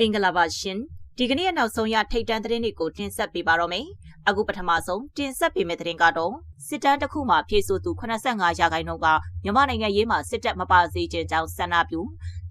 မင်္ဂလာပါရှင်ဒီကနေ့ရဲ့နောက်ဆုံးရထိတ်တန့်သတင်းတွေကိုတင်ဆက်ပေးပါတော့မယ်အခုပထမဆုံးတင်ဆက်ပေးမယ့်သတင်းကတော့စစ်တမ်းတစ်ခုမှာဖြည့်ဆို့သူ85ရာခိုင်နှုန်းကမြန်မာနိုင်ငံရေးမှာစစ်တပ်မပါစေခြင်းကြောင့်ဆန္ဒပြု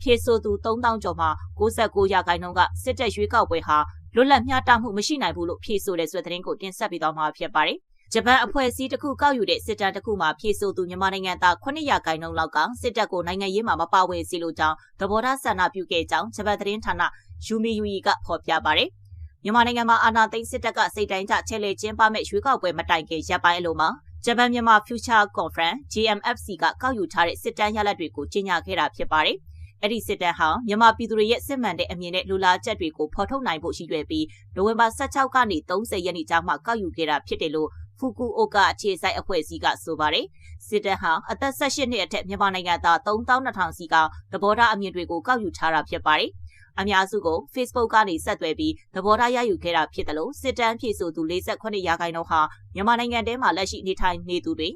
ဖြည့်ဆို့သူ3000ကျော်မှာ69ရာခိုင်နှုန်းကစစ်တပ်ရွေးကောက်ပွဲဟာလွတ်လပ်မျှတမှုမရှိနိုင်ဘူးလို့ဖြည့်ဆို့တဲ့ဆိုတဲ့သတင်းကိုတင်ဆက်ပေးသွားမှာဖြစ်ပါတယ် ဂျပန်အဖွဲ့အစည်းတစ်ခုကောက်ယူတဲ့စစ်တမ်းတစ်ခုမှာဖြည့်ဆို့သူမြန်မာနိုင်ငံသား900ရာခိုင်နှုန်းလောက်ကစစ်တပ်ကိုနိုင်ငံရေးမှာမပါဝင်စီလို့ကြောင်းသဘောထားဆန္ဒပြုခဲ့ကြောင်းဂျပန်သတင်းဌာနယူမီယူီကဖော်ပြပါတယ်။မြန်မာနိုင်ငံမှာအာဏာသိမ်းစစ်တပ်ကစိတ်တိုင်းကျချဲလေကျင်းပမဲ့ရွေးကောက်ပွဲမတိုင်ခင်ရပ်ပိုင်းအလိုမှာဂျပန်မြန်မာ Future Conference JMFC ကကောက်ယူထားတဲ့စစ်တမ်းရလဒ်တွေကိုကြေညာခဲ့တာဖြစ်ပါတယ်။အဲ့ဒီစစ်တမ်းဟာမြန်မာပြည်သူတွေရဲ့စစ်မှန်တဲ့အမြင်နဲ့လူလာချက်တွေကိုဖော်ထုတ်နိုင်ဖို့ရှိရွယ်ပြီးနိုဝင်ဘာ16ကနေ30ရက်နေ့ကြားမှာကောက်ယူခဲ့တာဖြစ်တယ်လို့ ဖူကူအိုကာအခြေစိုက်အဖွဲ့အစည်းကဆိုပါတယ်။စစ်တပ်ဟာအသက်18နှစ်အထက်မြန်မာနိုင်ငံသား3200စီကသဘောထားအမြင်တွေကိုကောက်ယူထားတာဖြစ်ပါတယ်။အများစုကို Facebook ကနေဆက်သွယ်ပြီးသဘောထားရယူခဲ့တာဖြစ်တယ်လို့စစ်တမ်းဖြည့်ဆိုသူ48ရာခိုင်နှုန်းဟာမြန်မာနိုင်ငံထဲမှာလက်ရှိနေထိုင်နေသူတွေ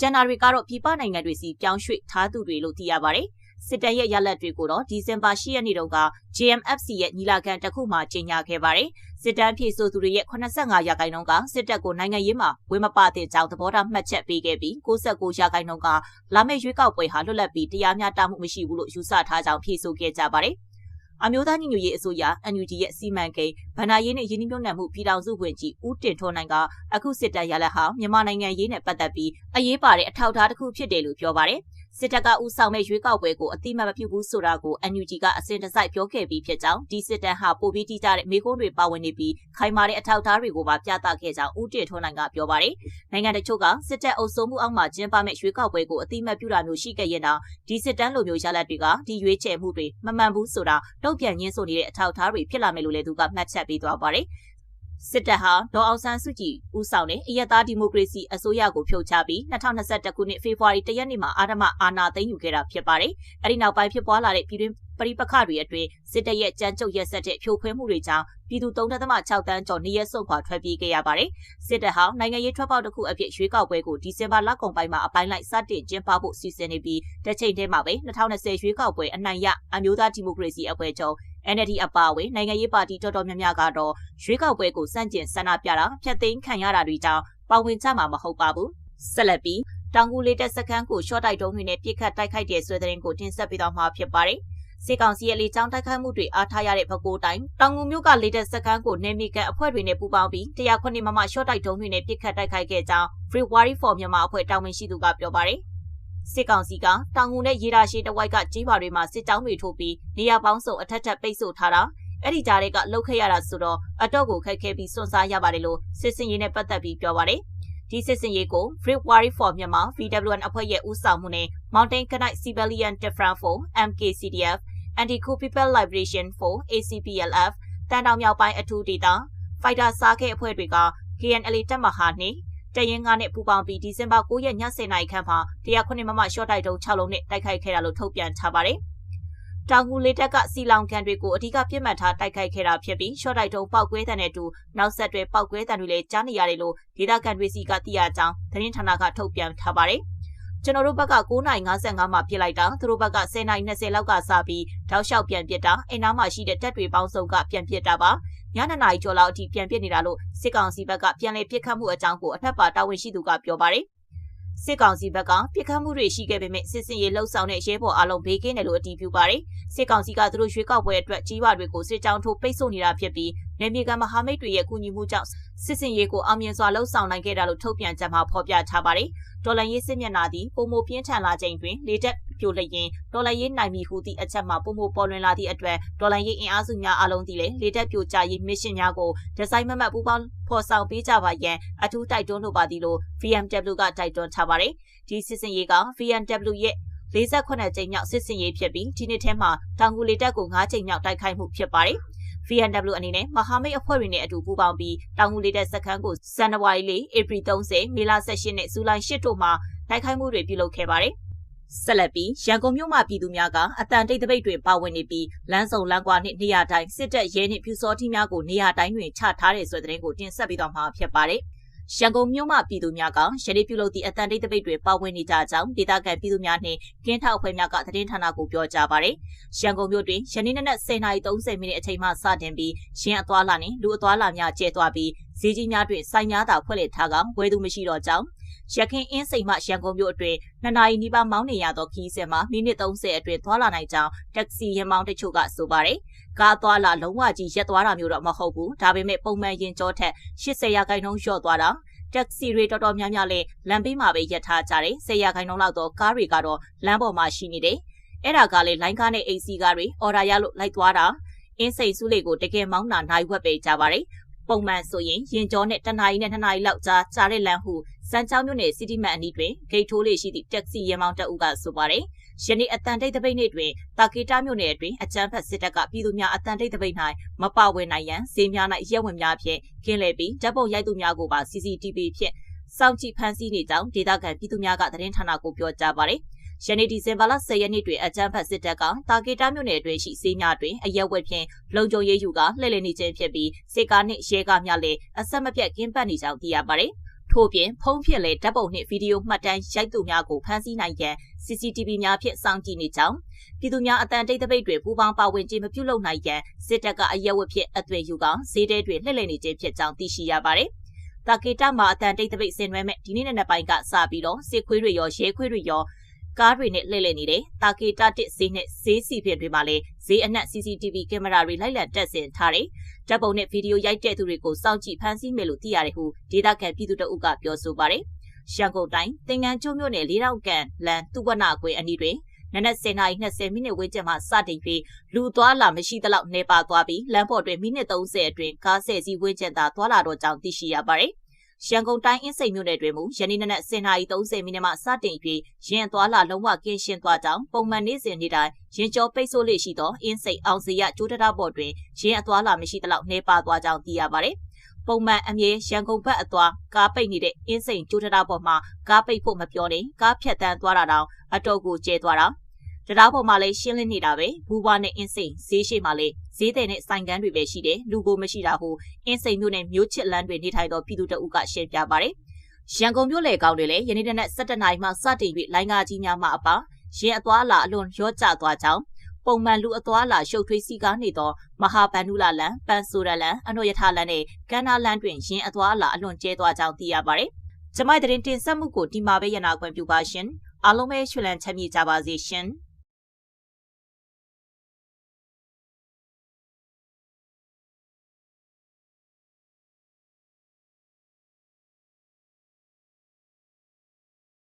ကျန်တာတွေကတော့ပြည်ပနိုင်ငံတွေစီပြောင်းရွှေ့ထားသူတွေလို့သိရပါတယ်စစ်တပ်ရဲ့ရလဒ်တွေကိုတော့ဒီဇင်ဘာ10ရက်နေ့တုန်းက JMFC ရဲ့ညီလာခံတစ်ခုမှာကြေညာခဲ့ပါတယ်။ စစ်တမ်းဖြည့်ဆိုသူတွေရဲ့85ရာခိုင်နှုန်းကစစ်တပ်ကိုနိုင်ငံရေးမှာဝင်မပါတဲ့ကြောင်းသဘောထားမှတ်ချက်ပေးခဲ့ပြီး69ရာခိုင်နှုန်းကလာမယ့်ရွေးကောက်ပွဲဟာလွတ်လပ်ပြီးတရားမျှတမှုမရှိဘူးလို့ယူဆထားကြောင်းဖြည့်ဆိုခဲ့ကြပါတယ်။အမျိုးသားညီညွတ်ရေးအစိုးရ NUG ရဲ့စီမံကိန်းဗဏ္ဍာရေးနဲ့ယင်းနှိမ့်ညွတ်နှံမှုပြည်ထောင်စုဝန်ကြီးဦးတင်ထွန်းနိုင်ကအခုစစ်တပ်ရလက်ဟာမြန်မာနိုင်ငံရေးနဲ့ပတ်သက်ပြီးအရေးပါတဲ့အထောက်အထားတစ်ခုဖြစ်တယ်လို့ပြောပါတယ်။ စစ်တပ်ကဥဆောင်မဲ့ရွေးကောက်ပွဲကိုအတိမတ်မပြုဘူးဆိုတာကို NUG ကအစဉ်တစိုက်ပြောခဲ့ပြီးဖြစ်ကြောင်းဒီစစ်တပ်ဟာပိုပြီးတိကျတဲ့မေကွန်းတွေပါဝင်နေပြီးခိုင်မာတဲ့အထောက်အထားတွေကိုပါပြသခဲ့ကြောင်းဦးတင်ထွန်းနိုင်ကပြောပါတယ်။နိုင်ငံတချို့ကစစ်တပ်အုပ်စိုးမှုအောက်မှာကျင်းပမဲ့ရွေးကောက်ပွဲကိုအတိမတ်ပြုတာမျိုးရှိခဲ့ရင်တော့ဒီစစ်တမ်းလိုမျိုးရလဒ်တွေကဒီရွေးချယ်မှုတွေမမှန်ဘူးဆိုတာတုံ့ပြန်ရင်းဆိုနေတဲ့အထောက်အထားတွေဖြစ်လာမယ်လို့လည်းသူကမှတ်ချက်ပေးသွားပါတယ်။ စစ်တပ်ဟာဒေါ်အောင်ဆန်းစုကြည်ဦးဆောင်တဲ့အယက်သားဒီမိုကရေစီအစိုးရကိုဖြုတ်ချပြီး2021ခုနှစ်ဖေဖော်ဝါရီလရက်နေ့မှာအာဏာအာဏာသိမ်းယူခဲ့တာဖြစ်ပါတယ်။အဲဒီနောက်ပိုင်းဖြစ်ပွားလာတဲ့ပြည်တွင်းပရိပခတွေအတွင်းစစ်တပ်ရဲ့ကြမ်းကြုတ်ရက်စက်တဲ့ဖြိုခွဲမှုတွေကြောင့်ပြည်သူ3.6တန်းကျော်နေရက်ဆုံးခွာထွက်ပြေးခဲ့ရပါတယ်။စစ်တပ်ဟာနိုင်ငံရေးထွက်ပေါက်တစ်ခုအဖြစ်ရွေးကောက်ပွဲကိုဒီဇင်ဘာလကုန်ပိုင်းမှာအပိုင်းလိုက်စတင်ကျင်းပဖို့စီစဉ်နေပြီးတစ်ချိန်တည်းမှာပဲ2020ရွေးကောက်ပွဲအနိုင်ရအမျိုးသားဒီမိုကရေစီအဖွဲ့ချုပ် NLD အပါအဝင်နိုင်ငံရေးပါတီတော်တော်များများကတော့ရွေးကောက်ပွဲကိုစန့်ကျင်ဆန္ဒပြတာဖျက်သိမ်းခံရတာတွေကြောင့်ပါဝင်ကြမှာမဟုတ်ပါဘူးဆက်လက်ပြီးတောင်ကူလေးတက်စခန်းကိုရှော့တိုက်တုံးတွေနဲ့ပြစ်ခတ်တိုက်ခိုက်တဲ့ဆွဲတဲ့ရင်ကိုတင်ဆက်ပေးတော့မှာဖြစ်ပါတယ်စစ်ကောင်စီရဲ့လေကြောင်းတိုက်ခိုက်မှုတွေအားထားရတဲ့ပဲခူးတိုင်းတောင်ငူမြို့ကလေတက်စခန်းကိုနေမီကန်အဖွဲ့တွေနဲ့ပူးပေါင်းပြီး109မမရှော့တိုက်တုံးတွေနဲ့ပြစ်ခတ်တိုက်ခိုက်ခဲ့ကြောင်း Free Wari for မြန်မာအဖွဲ့တာဝန်ရှိသူကပြောပါတယ်။ စစ်ကောင်စီကတောင်ငူနဲ့ရေဒါရှိတဝိုက်ကကြီးပါတွေမှာစစ်ကြောင်းတွေထိုးပြီးနေရာပေါင်းစုံအထက်ထပ်ပိတ်ဆို့ထားတာအဲ့ဒီကြားတွေကလှုပ်ခဲ့ရတာဆိုတော့အတော့ကိုခက်ခဲပြီးစွန့်စားရပါတယ်လို့စစ်စင်ရေးနဲ့ပတ်သက်ပြီးပြောပါတယ်ဒီစစ်စင်ရေးကို Free Warrior for Myanmar VWN အဖွဲ့ရဲ့ဦးဆောင်မှုနဲ့ Mountain Knight Civilian Different for MKCDF Anti-Coup People Liberation for ACPLF တန်တောင်မြောက်ပိုင်းအထူးဒေသ Fighter စားခဲ့အဖွဲ့တွေက KNLA တပ်မဟာနှင့် တရင်ကနဲ့ပူပေါင်းပြီးဒီဇင်ဘာ9ရက်ည10:00နာရီခန့်မှာ109မမရှော့တိုက်တုံး6လုံးနဲ့တိုက်ခိုက်ခဲ့တာလို့ထုတ်ပြန်ထားပါတယ်။တောင်ကူလေးတက်ကစီလောင်ကန်တွေကိုအဓိကပြစ်မှတ်ထားတိုက်ခိုက်ခဲ့တာဖြစ်ပြီးရှော့တိုက်တုံးပောက်ကွဲတဲ့နဲ့တူနောက်ဆက်တွဲပောက်ကွဲတဲ့တွေလည်းကြားနေရတယ်လို့ဒေသခံတွေစီကသိရကြောင်းသတင်းဌာနကထုတ်ပြန်ထားပါတယ်။ကျွန်တော်တို့ဘက်က9:55မှာပြစ်လိုက်တာသူတို့ဘက်က10:20လောက်ကစပြီးတောက်လျှောက်ပြန်ပစ်တာအိမ်နားမှာရှိတဲ့တပ်တွေပေါင်းစုံကပြန်ပစ်တာပါ ညနေနာရီကျော်လောက်အထိပြန်ပစ်နေတာလို့စစ်ကောင်စီဘက်ကပြန်လည်ပစ်ခတ်မှုအကြောင်းကိုအထက်ပါတာဝန်ရှိသူကပြောပါတယ်စစ်ကောင်စီဘက်ကပြစ်ခတ်မှုတွေရှိခဲ့ပေမဲ့စစ်စင်ရေးလှုပ်ဆောင်တဲ့ရဲဘော်အလုံးဘေးကင်းတယ်လို့အတည်ပြုပါတယ်။စစ်ကောင်စီကသူတို့ရွေးကောက်ပွဲအတွက်ကြီးပါတွေကိုစစ်ကြောင်းထိုးပိတ်ဆို့နေတာဖြစ်ပြီးနေမြေကမဟာမိတ်တွေရဲ့ကူညီမှုကြောင့်စစ်စင်ရေးကိုအောင်မြင်စွာလှုပ်ဆောင်နိုင်ခဲ့တာလို့ထုတ်ပြန်ချက်မှာဖော်ပြထားပါတယ်။ဒေါ်လာရေးစစ်မျက်နှာသည်ပုံမပြင်းထန်လာချိန်တွင်လေတက် ပြိုလျင်ဒေါ်လာရေးနိုင်မီဟုသည့်အချက်မှာပုံမပေါ်လွင်လာသည့်အတွက်ဒေါ်လာရေးအင်အားစုများအလုံးသည်လည်းလေတက်ပြိုကျရေးမစ်ရှင်များကိုဒီဇိုင်းမမတ်ပူပေါင်းဖော်ဆောင်ပေးကြပါရန်အထူးတိုက်တွန်းလိုပါသည်လို့ VMW ကတိုက်တွန်းထားပါတယ်။ဒီစစ်စင်ရေးက VMW ရဲ့48ကြိမ်မြောက်စစ်စင်ရေးဖြစ်ပြီးဒီနှစ်ထဲမှာတောင်ကူလေတက်ကို9ကြိမ်မြောက်တိုက်ခိုက်မှုဖြစ်ပါတယ်။ VNW အနေနဲ့မဟာမိတ်အဖွဲ့တွေနဲ့အတူပူးပေါင်းပြီးတောင်ငူလေးတဲ့စခန်းကိုဇန်နဝါရီလဧပြီ30မေလ18နဲ့ဇူလိုင်8တို့မှာတိုက်ခိုက်မှုတွေပြုလုပ်ခဲ့ပါတယ်။ ဆက်လက်ပြီးရန်ကုန်မြို့မှာပြည်သူများကအတန်တိတ်တပိတ်တွေပါဝင်နေပြီးလမ်းစုံလမ်းကွာနှင့်နေရာတိုင်းစစ်တပ်ရဲနှင့်ပြူစောထီးများကိုနေရာတိုင်းတွင်ချထားတဲ့ဆိုတဲ့သတင်းကိုတင်ဆက်ပေးတော့မှာဖြစ်ပါတယ်။ရန်ကုန်မြို့မှပြည်သူများကရည်ရည်ပြုလုပ်သည့်အတန်တိတ်တပိတ်တွေပါဝင်နေကြကြောင်းဒေသခံပြည်သူများနှင့်ကင်းထောက်အဖွဲ့များကသတင်းဌာနကိုပြောကြားပါရယ်။ရန်ကုန်မြို့တွင်ယနေ့နက်10:30မိနစ်အချိန်မှစတင်ပြီးရင်းအသွာလာနှင့်လူအသွားလာများကျဲသွားပြီးဈေးကြီးများတွင်ဆိုင်များသာဖွင့်လှစ်ထားကဝယ်သူမရှိတော့ကြောင်း ရခင်အင်းစိန်မှရန်ကုန်မြို့အတွင်းနှစ်နာရီနီးပါးမောင်းနေရသောခီးစဉ်မှာမိနစ်30အတွင်းသွားလာနိုင်ကြောင်းတက္ကစီရင်မောင်းတချို့ကဆိုပါတယ်။ကားသွားလာလုံးဝကြီးရက်သွားတာမျိုးတော့မဟုတ်ဘူး။ဒါပေမဲ့ပုံမှန်ရင်ကြောထက်80ရာခိုင်နှုန်းလျော့သွားတာတက္ကစီတွေတော်တော်များများလည်းလမ်းဘေးမှာပဲရပ်ထားကြတယ်။10ရာခိုင်နှုန်းလောက်တော့ကားတွေကတော့လမ်းပေါ်မှာရှိနေတယ်။အဲ့ဒါကလည်းလိုင်းကားနဲ့ AC ကားတွေအော်ဒါရလို့လိုက်သွားတာအင်းစိန်စုလေးကိုတကယ်မောင်းတာနိုင်ဝက်ပဲကြပါတယ်။ပုံမှန်ဆိုရင်ရင်ကျော်နဲ့တနအီနဲ့နှစ်နာရီလောက်ကြာကြာတဲ့လမ်းဟု စမ်းချောင်းမြို့နယ်စီတီမန်အနီးတွင်ဂိတ်ထိုးလေးရှိသည့်တက်ဆီရဲမောင်းတပ်ဦးကဆိုပါတယ်။ယနေ့အတန်တိတ်တပိတ်နေ့တွင်တာကေတာမြို့နယ်အတွင်းအကြမ်းဖက်စစ်တပ်ကပြည်သူများအတန်တိတ်တပိတ်၌မပါဝင်နိုင်ရန်ဈေးများ၌ရဲဝင်များဖြင့်ကင်းလည်ပြီးဓာတ်ပုံရိုက်သူများကိုပါ CCTV ဖြင့်စောင့်ကြည့်ဖမ်းဆီးနေကြောင်းဒေသခံပြည်သူများကသတင်းဌာနကိုပြောကြားပါတယ်။ယနေ့ဒီဇင်ဘာလ10ရက်နေ့တွင်အကြမ်းဖက်စစ်တပ်ကတာကေတာမြို့နယ်အတွင်းရှိစေးများတွင်အရက်ဝက်ဖြင့်လုံခြုံရေးယူကလှည့်လည်နေခြင်းဖြစ်ပြီးစစ်ကားနှင့်ရဲကားများလည်းအဆက်မပြတ်ကင်းပတ်နေကြောင်းသိရပါတယ်။ ထို့ပြင်ဖုံးဖြစ်လေဓာတ်ပုံနှင့်ဗီဒီယိုမှတ်တမ်းရိုက်သူများကိုဖမ်းဆီးနိုင်ရန် CCTV များဖြင့်စောင့်ကြည့်နေကြောင်းပြည်သူများအတန်တိတ်တပိတ်တွေပူးပေါင်းပါဝင်ခြင်းမပြုလုပ်နိုင်ရန်စစ်တပ်ကအရက်ဝက်ဖြင့်အသွင်ယူကဈေးတဲတွေလှည့်လည်နေခြင်းဖြစ်ကြောင်းသိရှိရပါတယ်။တာကေတာမှာအတန်တိတ်တပိတ်ဆင်နွှဲမဲ့ဒီနေ့နဲ့ပိုင်းကစပြီးတော့စစ်ခွေးတွေရောရဲခွေးတွေရောကားတွေနဲ့လှည့်လည်နေတယ်။တာကေတာတစ်ဈေးနဲ့ဈေးစီပြင်တွေမှာလည်းဈေးအနှက် CCTV ကင်မရာတွေလိုက်လံတက်ဆင်ထားတယ်။ ဓာတ်ပုံနဲ့ဗီဒီယိုရိုက်တဲ့သူတွေကိုစောင့်ကြည့်ဖမ်းဆီးမယ်လို့သိရတယ်ဟုဒေသခံပြည်သူတအုပ်ကပြောဆိုပါတယ်။ရန်ကုန်တိုင်းသင်္ကန်းကျွန်းမြို့နယ်လေးတောင်ကန်လန်တူဝနာကွင်းအနီးတွင်နနက်10:20မိနစ်ဝန်းကျင်မှစတင်ပြီးလူသွားလာမရှိသလောက်နေပါသွားပြီးလမ်းပေါ်တွင်မိနစ်30အတွင်းကားဆယ်စီးဝန်းကျင်သာသွားလာတော့ကြောင်းသိရှိရပါတယ်။ ရန်ကုန်တိုင်းအင်းစိန်မြို့နယ်တွင်မူယနေ့နနက်10:30မိနစ်မှစတင်ပြီးရင်သွားလာလုံးဝကင်းရှင်းသွားကြောင်းပုံမှန်နေ့စဉ်နေ့တိုင်းရင်ကျော်ပိတ်ဆို့လေးရှိသောအင်းစိန်အောင်စီရကျိုးတရပေါ်တွင်ရင်အသွားလာမရှိသလောက်နေပါသွားကြောင်းသိရပါတယ်။ပုံမှန်အမြဲရန်ကုန်ဘက်အသွားကားပိတ်နေတဲ့အင်းစိန်ကျိုးတရပေါ်မှာကားပိတ်ဖို့မပြောနေကားဖြတ်တန်းသွားတာတောင်အတော့ကိုကျဲသွားတာ တရားပေါ်မှာလည်းရှင်းလင်းနေတာပဲဘူဘွားနဲ့အင်းစိန်ဈေးရှိမှလည်းဈေးတဲ့နဲ့ဆိုင်ကန်းတွေပဲရှိတယ်လူကိုမရှိတာဟုအင်းစိန်မြို့နယ်မြို့ချစ်လန်းတွေနေထိုင်သောပြည်သူတအုပ်ကရှင်းပြပါတယ်ရန်ကုန်မြို့လေကောင်းတွေလည်းယနေ့တနက်7:00နာရီမှစတင်၍လိုင်းကားကြီးများမှအပါရင်အသွားလာအလွန်ရော့ကျသွားကြောင်းပုံမှန်လူအသွားလာရှုပ်ထွေးစီကားနေသောမဟာဗန္ဓုလာလန်ပန်ဆိုရလန်အနောယထာလန်နဲ့ကန္နာလန်တွင်ရင်အသွားလာအလွန်ကျဲသွားကြောင်းသိရပါတယ်။ကျမတဲ့တင်ဆက်မှုကိုဒီမှာပဲရနာခွင့်ပြုပါရှင်။အားလုံးပဲချွလန်ချမ်းမြေကြပါစေရှင်။